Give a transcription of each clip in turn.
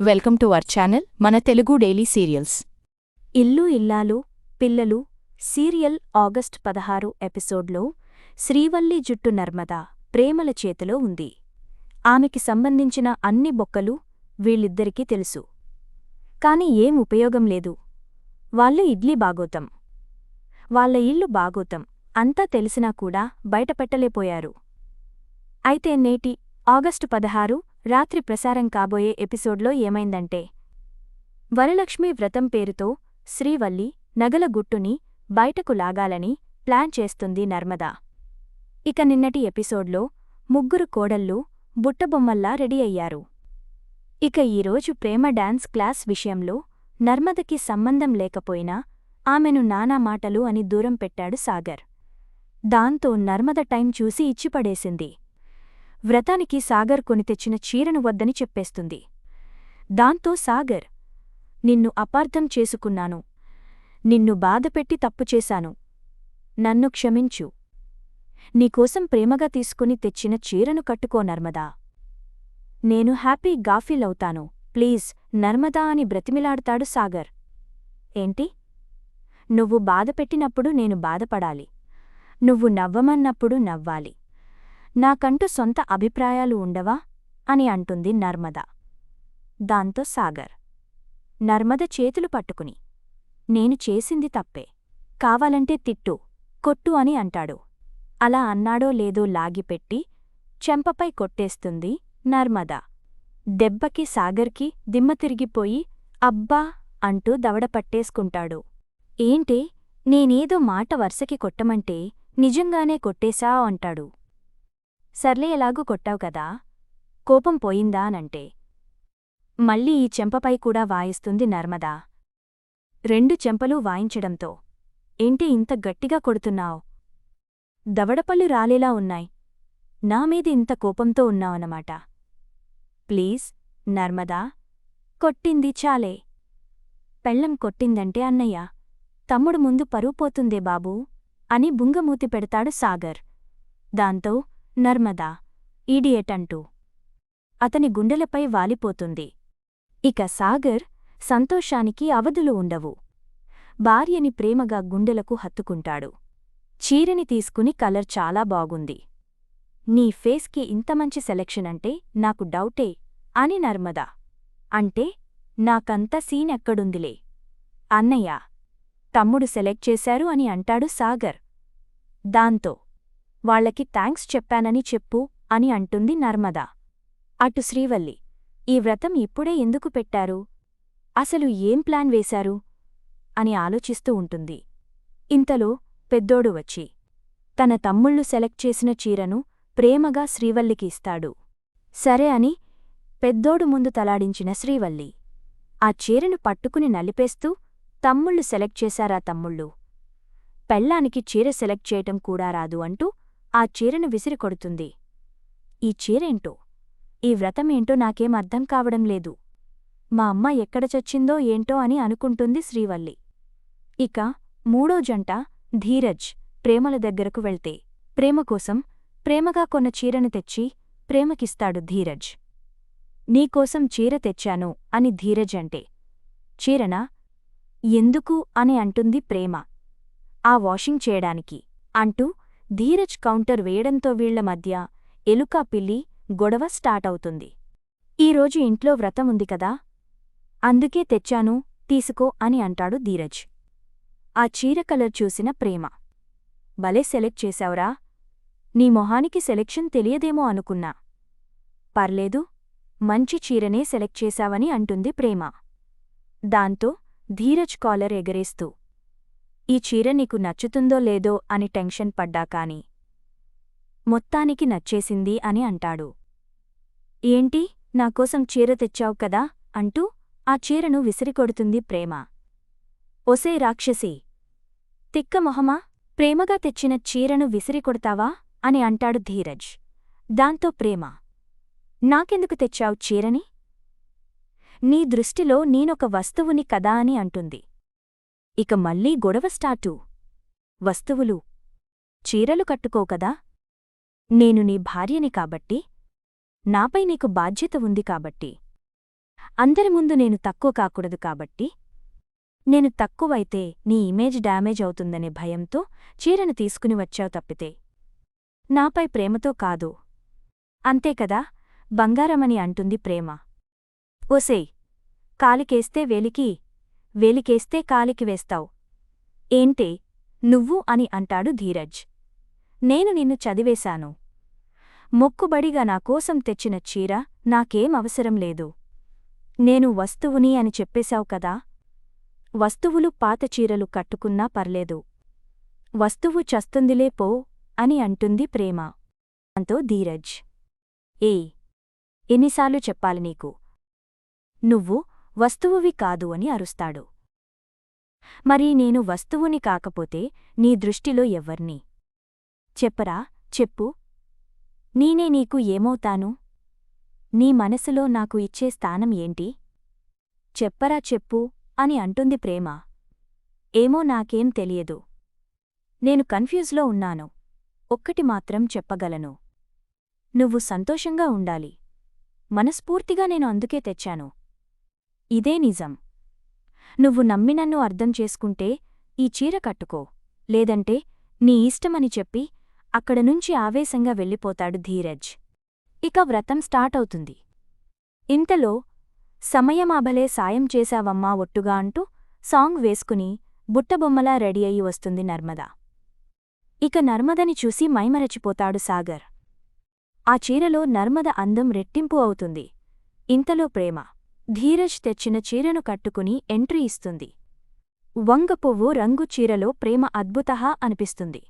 Welcome to our channel మన Telugu daily serials. ఇల్లు ఇల్లాలు పిల్లలు సీరియల్ ఆగస్ట్ పదహారు ఎపిసోడ్లో శ్రీవల్లి జుట్టు నర్మద ప్రేమల చేతిలో ఉంది. ఆమెకి సంబంధించిన అన్ని బొక్కలు వీళ్ళిద్దరికీ తెలుసు. కాని ఏం ఉపయోగం లేదు. వాళ్ళు ఇడ్లీ బాగోతం. వాళ్ళ ఇల్లు బాగోతం. అంతా తెలిసినా కూడా బయటపెట్టలేపోయారు అయితే నేటి ఆగస్టు పదహారు రాత్రి ప్రసారం కాబోయే ఎపిసోడ్లో ఏమైందంటే వరలక్ష్మి వ్రతం పేరుతో శ్రీవల్లి నగల గుట్టుని బయటకు లాగాలని ప్లాన్ చేస్తుంది నర్మదా. ఇక నిన్నటి ఎపిసోడ్లో ముగ్గురు కోడళ్ళు బుట్టబొమ్మల్లా రెడీ అయ్యారు. ఇక ఈరోజు ప్రేమ డాన్స్ క్లాస్ విషయంలో నర్మదకి సంబంధం లేకపోయినా ఆమెను నానా మాటలు అని దూరం పెట్టాడు సాగర్. దాంతో నర్మద టైం చూసి ఇచ్చిపడేసింది. వ్రతానికి సాగర్ కొని తెచ్చిన చీరను వద్దని చెప్పేస్తుంది. దాంతో సాగర్ నిన్ను అపార్థం చేసుకున్నాను. నిన్ను బాధపెట్టి తప్పు చేశాను. నన్ను క్షమించు. నీకోసం ప్రేమగా తీసుకుని తెచ్చిన చీరను కట్టుకో నర్మదా. నేను హ్యాపీ గాఫీలవుతాను ప్లీజ్ నర్మదా అని బ్రతిమిలాడతాడు సాగర్. ఏంటి? నువ్వు బాధపెట్టినప్పుడు నేను బాధపడాలి. నువ్వు నవ్వమన్నప్పుడు నవ్వాలి. నాకంటూ సొంత అభిప్రాయాలు ఉండవా? అని అంటుంది నర్మద. దాంతో సాగర్. నర్మద చేతులు పట్టుకుని. నేను చేసింది తప్పే. కావాలంటే తిట్టు కొట్టు అని అంటాడు. అలా అన్నాడో లేదో లాగిపెట్టి చెంపపై కొట్టేస్తుంది నర్మద. దెబ్బకి సాగర్కి దిమ్మ తిరిగిపోయి అబ్బా అంటూ దవడ పట్టేసుకుంటాడు. ఏంటే నేనేదో మాట వరుసకి కొట్టమంటే నిజంగానే కొట్టేశా అంటాడు. సర్లే ఎలాగూ కొట్టావు కదా కోపం పోయిందా అనంటే. మళ్ళీ ఈ చెంపపై కూడా వాయిస్తుంది నర్మదా. రెండు చెంపలు వాయించడంతో. ఏంటి ఇంత గట్టిగా కొడుతున్నావు? దవడపళ్ళు రాలేలా ఉన్నాయి. నా మీద ఇంత కోపంతో ఉన్నావన్నమాట. ప్లీజ్ నర్మదా. కొట్టింది చాలే. పెళ్ళం కొట్టిందంటే అన్నయ్య తమ్ముడు ముందు పరువు పోతుందే బాబూ అని బుంగమూతి పెడతాడు సాగర్. దాంతో నర్మదా ఈడియట్ అంటూ. అతని గుండెలపై వాలిపోతుంది. ఇక సాగర్ సంతోషానికి అవధులు ఉండవు. భార్యని ప్రేమగా గుండెలకు హత్తుకుంటాడు. చీరని తీసుకుని కలర్ చాలా బాగుంది. నీ ఫేస్కి ఇంత మంచి సెలెక్షన్ అంటే నాకు డౌటే అని నర్మదా. అంటే నాకంత సీన్ ఎక్కడుందిలే. అన్నయ్య తమ్ముడు సెలెక్ట్ చేశారు అని అంటాడు సాగర్. దాంతో వాళ్ళకి థ్యాంక్స్ చెప్పానని చెప్పు అని అంటుంది నర్మదా. అటు శ్రీవల్లి ఈ వ్రతం ఇప్పుడే ఎందుకు పెట్టారు? అసలు ఏం ప్లాన్ వేశారు? అని ఆలోచిస్తూ ఉంటుంది. ఇంతలో పెద్దోడు వచ్చి తన తమ్ముళ్ళు సెలెక్ట్ చేసిన చీరను ప్రేమగా శ్రీవల్లికి ఇస్తాడు. సరే అని పెద్దోడు ముందు తలాడించిన శ్రీవల్లి ఆ చీరను పట్టుకుని నలిపేస్తూ తమ్ముళ్ళు సెలెక్ట్ చేశారా తమ్ముళ్ళు? పెళ్ళానికి చీర సెలెక్ట్ చేయటం కూడా రాదు అంటూ ఆ చీరను విసిరికొడుతుంది ఈ చీరేంటో? ఈ వ్రతమేంటో నాకేం అర్థం కావడం లేదు. మా అమ్మ ఎక్కడ చచ్చిందో ఏంటో అని అనుకుంటుంది శ్రీవల్లి. ఇక మూడో జంట ధీరజ్ ప్రేమల దగ్గరకు వెళ్తే ప్రేమ కోసం ప్రేమగా కొన్న చీరను తెచ్చి ప్రేమకిస్తాడు ధీరజ్. నీకోసం చీర తెచ్చాను అని ధీరజ్ అంటే. చీరనా? ఎందుకు అని అంటుంది ప్రేమ. ఆ వాషింగ్ చేయడానికి అంటూ ధీరజ్ కౌంటర్ వేయడంతో వీళ్ళ మధ్య ఎలుకా పిల్లి గొడవ స్టార్ట్ అవుతుంది. ఈరోజు ఇంట్లో వ్రతం ఉంది కదా? అందుకే తెచ్చాను తీసుకో అని అంటాడు ధీరజ్. ఆ చీర కలర్ చూసిన ప్రేమ. భలే సెలెక్ట్ చేశావురా. నీ మొహానికి సెలెక్షన్ తెలియదేమో అనుకున్నా. పర్లేదు మంచి చీరనే సెలెక్ట్ చేశావని అంటుంది ప్రేమ. దాంతో ధీరజ్ కాలర్ ఎగరేస్తూ ఈ చీర నీకు నచ్చుతుందో లేదో అని టెన్షన్ పడ్డా కాని. మొత్తానికి నచ్చేసింది అని అంటాడు. ఏంటి? నాకోసం చీర తెచ్చావు కదా? అంటూ ఆ చీరను విసిరికొడుతుంది ప్రేమ. ఒసే రాక్షసి! తిక్క మొహమా? ప్రేమగా తెచ్చిన చీరను విసిరికొడతావా? అని అంటాడు ధీరజ్. దాంతో ప్రేమ. నాకెందుకు తెచ్చావు చీరని? నీ దృష్టిలో నేనొక వస్తువుని కదా అని అంటుంది. ఇక మళ్ళీ గొడవ స్టార్టు. వస్తువులు. చీరలు కట్టుకోకదా నేను నీ భార్యని కాబట్టి నాపై నీకు బాధ్యత ఉంది కాబట్టి. అందరి ముందు నేను తక్కువ కాకూడదు కాబట్టి నేను తక్కువైతే నీ ఇమేజ్ డ్యామేజ్ అవుతుందనే భయంతో చీరను తీసుకుని వచ్చావు తప్పితే. నాపై ప్రేమతో కాదు. అంతేకదా బంగారమని అంటుంది ప్రేమ. ఓసే కాలికేస్తే వేలికి వేలికేస్తే కాలికి వేస్తావు. ఏంటే? నువ్వు అని అంటాడు ధీరజ్. నేను నిన్ను చదివేశాను. మొక్కుబడిగా నా కోసం తెచ్చిన చీర నాకేం అవసరం లేదు. నేను వస్తువుని అని చెప్పేశావు కదా? వస్తువులు పాత చీరలు కట్టుకున్నా పర్లేదు. వస్తువు చస్తుందిలే పో అని అంటుంది ప్రేమ. అంతో ధీరజ్. ఏయ్ ఎన్నిసార్లు చెప్పాలి నీకు? నువ్వు వస్తువువి కాదు అని అరుస్తాడు. మరి నేను వస్తువుని కాకపోతే నీ దృష్టిలో ఎవ్వర్ని చెప్పరా చెప్పు. నేనే నీకు ఏమవుతాను? నీ మనసులో నాకు ఇచ్చే స్థానం ఏంటి? చెప్పరా చెప్పు అని అంటుంది ప్రేమ. ఏమో నాకేం తెలియదు. నేను కన్ఫ్యూజ్లో ఉన్నాను. ఒక్కటి మాత్రం చెప్పగలను. నువ్వు సంతోషంగా ఉండాలి. మనస్ఫూర్తిగా నేను అందుకే తెచ్చాను. ఇదే నిజం. నువ్వు నమ్మి నన్ను అర్థం చేసుకుంటే ఈ చీర కట్టుకో లేదంటే నీ ఇష్టమని చెప్పి అక్కడనుంచి ఆవేశంగా వెళ్ళిపోతాడు ధీరజ్. ఇక వ్రతం స్టార్ట్ అవుతుంది ఇంతలో సమయమాభలే సాయం చేశావమ్మా ఒట్టుగా అంటూ సాంగ్ వేసుకుని బుట్టబొమ్మలా రెడీ అయి వస్తుంది నర్మద. ఇక నర్మదని చూసి మైమరచిపోతాడు సాగర్. ఆ చీరలో నర్మద అందం రెట్టింపు అవుతుంది. ఇంతలో ప్రేమ. ధీరజ్ తెచ్చిన చీరను కట్టుకుని ఎంట్రీ ఇస్తుంది. వంగపువ్వు రంగు చీరలో ప్రేమ అద్భుతహా అనిపిస్తుంది.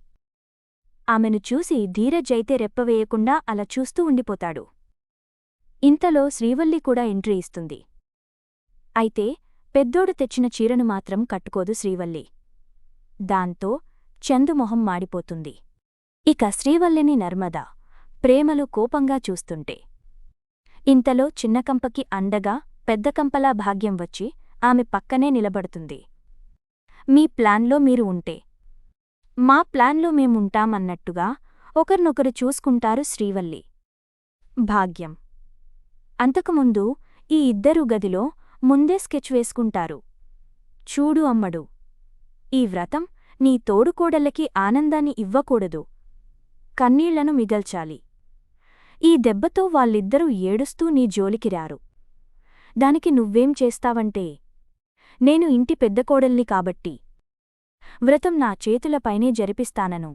ఆమెను చూసి ధీరజ్ అయితే రెప్పవేయకుండా అలా చూస్తూ ఉండిపోతాడు. ఇంతలో శ్రీవల్లి కూడా ఎంట్రీ ఇస్తుంది. అయితే పెద్దోడు తెచ్చిన చీరను మాత్రం కట్టుకోదు శ్రీవల్లి. దాంతో చందుమొహం మాడిపోతుంది. ఇక శ్రీవల్లిని నర్మద ప్రేమలు కోపంగా చూస్తుంటే. ఇంతలో చిన్నకంపకి అండగా పెద్దకంపలా భాగ్యం వచ్చి ఆమె పక్కనే నిలబడుతుంది. మీ ప్లాన్లో మీరు ఉంటే. మా ప్లాన్లో మేముంటామన్నట్టుగా ఒకరినొకరు చూసుకుంటారు శ్రీవల్లి. భాగ్యం. అంతకుముందు ఈ ఇద్దరు గదిలో ముందే స్కెచ్ వేసుకుంటారు. చూడు అమ్మడు. ఈ వ్రతం నీ తోడుకోడళ్ళకి ఆనందాన్ని ఇవ్వకూడదు. కన్నీళ్ళను మిగల్చాలి. ఈ దెబ్బతో వాళ్ళిద్దరూ ఏడుస్తూ నీ జోలికి రారు. దానికి నువ్వేం చేస్తావంటే నేను ఇంటి పెద్ద కోడల్ని కాబట్టి వ్రతం నా చేతులపైనే జరిపిస్తానను.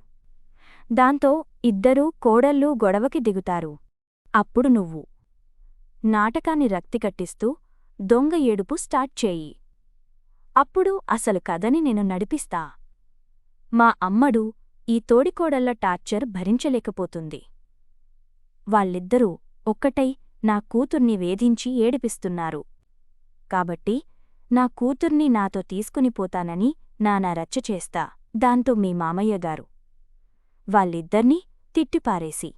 దాంతో ఇద్దరూ కోడళ్ళు గొడవకి దిగుతారు. అప్పుడు నువ్వు నాటకాన్ని రక్తికట్టిస్తూ దొంగ ఏడుపు స్టార్ట్ చేయి. అప్పుడు అసలు కథని నేను నడిపిస్తా. మా అమ్మడు ఈ తోడికోడళ్ళ టార్చర్ భరించలేకపోతుంది. వాళ్ళిద్దరూ ఒక్కటై నా కూతుర్ని వేధించి ఏడిపిస్తున్నారు. కాబట్టి నా కూతుర్ని నాతో తీసుకునిపోతానని నానా రచ్చ చేస్తా. దాంతో మీ మామయ్యగారు వాళ్ళిద్దర్నీ తిట్టిపారేసి.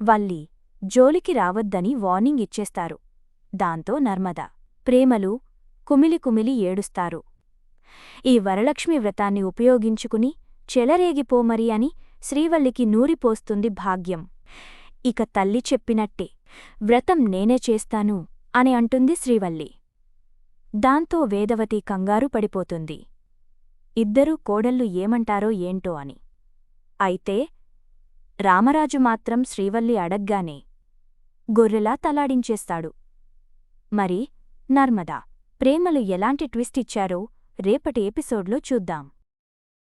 వల్లి జోలికి రావద్దని వార్నింగ్ ఇచ్చేస్తారు. దాంతో నర్మద. ప్రేమలు కుమిలి కుమిలి ఏడుస్తారు. ఈ వరలక్ష్మి వ్రతాన్ని ఉపయోగించుకుని చెలరేగిపోమరి అని శ్రీవల్లికి నూరిపోస్తుంది భాగ్యం. ఇక తల్లి చెప్పినట్టే. వ్రతం నేనే చేస్తాను అని అంటుంది శ్రీవల్లి. దాంతో వేదవతి కంగారు పడిపోతుంది. ఇద్దరూ కోడళ్ళు ఏమంటారో ఏంటో అని. అయితే రామరాజు మాత్రం శ్రీవల్లి అడగ్గానే గొర్రెలా తలాడించేస్తాడు. మరి నర్మదా ప్రేమలు ఎలాంటి ట్విస్ట్ ఇచ్చారో రేపటి ఎపిసోడ్లో చూద్దాం.